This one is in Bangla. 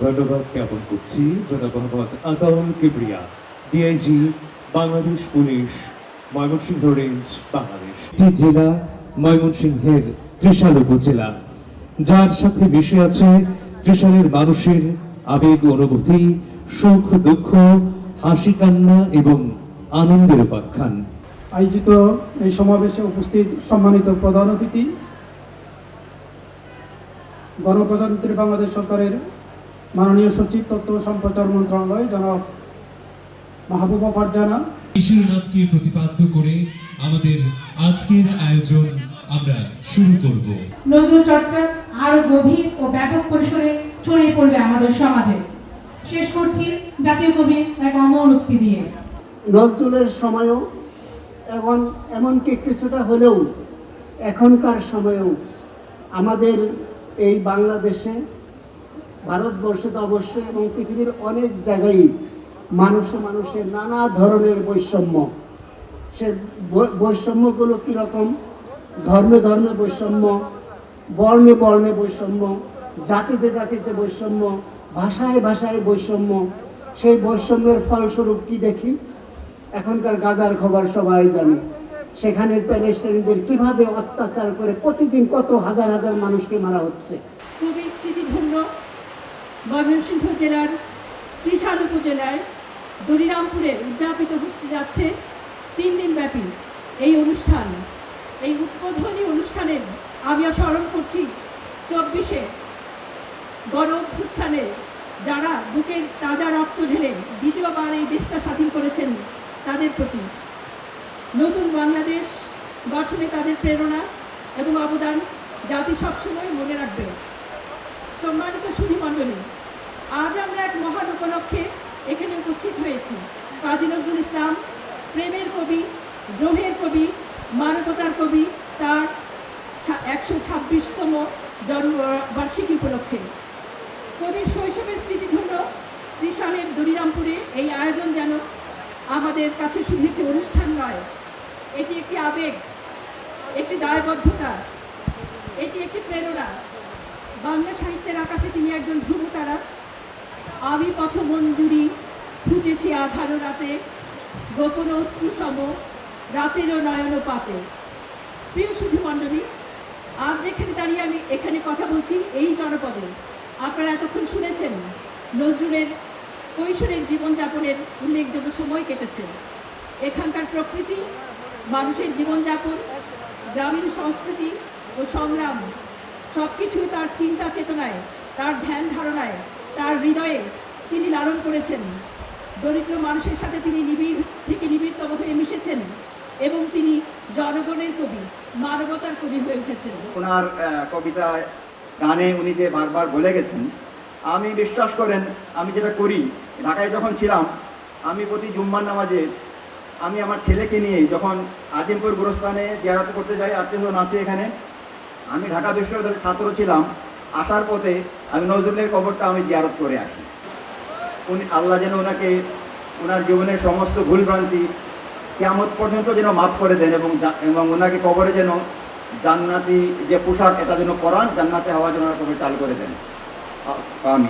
ধন্যবাদ জ্ঞাপন করছি, জনাব Mohammad Ataul Kibria DIG Bangladesh police, Mymensingh range, Bangladesh. জেলা, ময়মনসিংহের ত্রিশাল উপজেলা যার সাথে মিশে আছে ত্রিশালের মানুষের আবেগ অনুভূতি সুখ দুঃখ হাসি কান্না এবং আনন্দের উপাখ্যান। আয়োজিত এই সমাবেশে উপস্থিত সম্মানিত প্রধান অতিথি গণপ্রজাতন্ত্রী বাংলাদেশ সরকারের মাননীয় সচিব তথ্য সম্প্রচার মন্ত্রণালয় জনাব মাহবুবা ফারজানা। প্রতিপাদ্য করে আমাদের আজকের আয়োজন আমরা শুরু করব। নজরুল চর্চা আরও গভীর ও ব্যাপক পরিসরে ছড়িয়ে পড়বে আমাদের সমাজে। শেষ করছি জাতীয় কবির এক অমর উক্তি দিয়ে। নজরুলের সময়ও এখন এমনকি কিছুটা হলেও এখনকার সময়েও আমাদের এই বাংলাদেশে, ভারতবর্ষে তো অবশ্যই এবং পৃথিবীর অনেক জায়গায় মানুষে মানুষের নানা ধরনের বৈষম্য। সে বৈষম্যগুলো কীরকম? ধর্মে ধর্মে বৈষম্য, বর্ণে বর্ণে বৈষম্য, জাতিতে জাতিতে বৈষম্য ভাষায় ভাষায় বৈষম্য, সেই বৈষম্যের ফলস্বরূপ কি দেখি? এখনকার গাজার খবর সবাই জানে। সেখানের প্যালেস্টাইনদের কীভাবে অত্যাচার করে প্রতিদিন কত হাজার হাজার মানুষকে মারা হচ্ছে। কবির স্মৃতিধন্য ময়মনসিংহ জেলার ত্রিশাল উপজেলায় দরিরামপুরে উদযাপিত হতে যাচ্ছে তিন দিন ব্যাপী এই অনুষ্ঠান। এই উদ্বোধনী অনুষ্ঠানের আমিও স্মরণ করছি চব্বিশে গণ যারা বুকের তাজা রক্ত ঢেলে দ্বিতীয়বার এই দেশটা স্বাধীন করেছেন, তাদের প্রতি নতুন বাংলাদেশ গঠনে তাদের প্রেরণা এবং অবদান জাতি সবসময় মনে রাখবে। সম্মানিত সুধী মণ্ডলী, আজ আমরা এক মহান উপলক্ষে এখানে উপস্থিত হয়েছি। কাজী নজরুল ইসলাম, প্রেমের কবি গ্রহের কবি, মানবতার কবি, তার একশো ছাব্বিশতম জন্মবার্ষিকী উপলক্ষে কবির শৈশবের স্মৃতিধন্য ত্রিশালের দরিরামপুরে এই আয়োজন যেন আমাদের কাছে শুধু একটি অনুষ্ঠান নয়, এটি একটি আবেগ, একটি দায়বদ্ধতা, এটি একটি প্রেরণা। বাংলা সাহিত্যের আকাশে তিনি একজন ধ্রুবতারা। আমি পথ মঞ্জুরি ফুটেছি আধারো রাতে গোপন অশ্রুসম রাতেরও নয়ন পাতে। প্রিয় সুধী মণ্ডলী, আজ যেখানে দাঁড়িয়ে আমি এখানে কথা বলছি এই জনপদে। আপনারা এতক্ষণ শুনেছেন নজরুলের কৈশোরের জীবনযাপনের উল্লেখযোগ্য সময় কেটেছে। এখানকার প্রকৃতি, মানুষের জীবনযাপন, গ্রামীণ সংস্কৃতি ও সংগ্রাম সব কিছু তার চিন্তা চেতনায়, তার ধ্যান ধারণায়, তার হৃদয়ে তিনি লালন করেছেন। দরিদ্র মানুষের সাথে তিনি নিবিড়, থেকে নিবিড়তম হয়ে মিশেছেন এবং তিনি জনগণের কবি, মানবতার কবি হয়ে উঠেছেন। ওনার কবিতায় গানে উনি যে বারবার বলে গেছেন আমি বিশ্বাস করেন, আমি যেটা করি, ঢাকায় যখন ছিলাম, আমি প্রতি জুম্মার নামাজে, আমি আমার ছেলেকে নিয়ে যখন আজিমপুর গুরস্থানে জিয়ারত করতে যাই আত্মীয় আছে এখানে, আমি ঢাকা বিশ্ববিদ্যালয়ের ছাত্র ছিলাম, আসার পথে আমি নজরুলের কবরটা আমি জিয়ারত করে আসি। উনি আল্লাহ যেন ওনাকে, ওনার জীবনের সমস্ত ভুলভ্রান্তি কেমন পর্যন্ত যেন মাফ করে দেন এবং এবং ওনাকে কবরে যেন জান্নাতি যে পোশাক, এটা যেন পরান, জান্নাতে হওয়া যেন কবরে চাল করে দেন। 八八米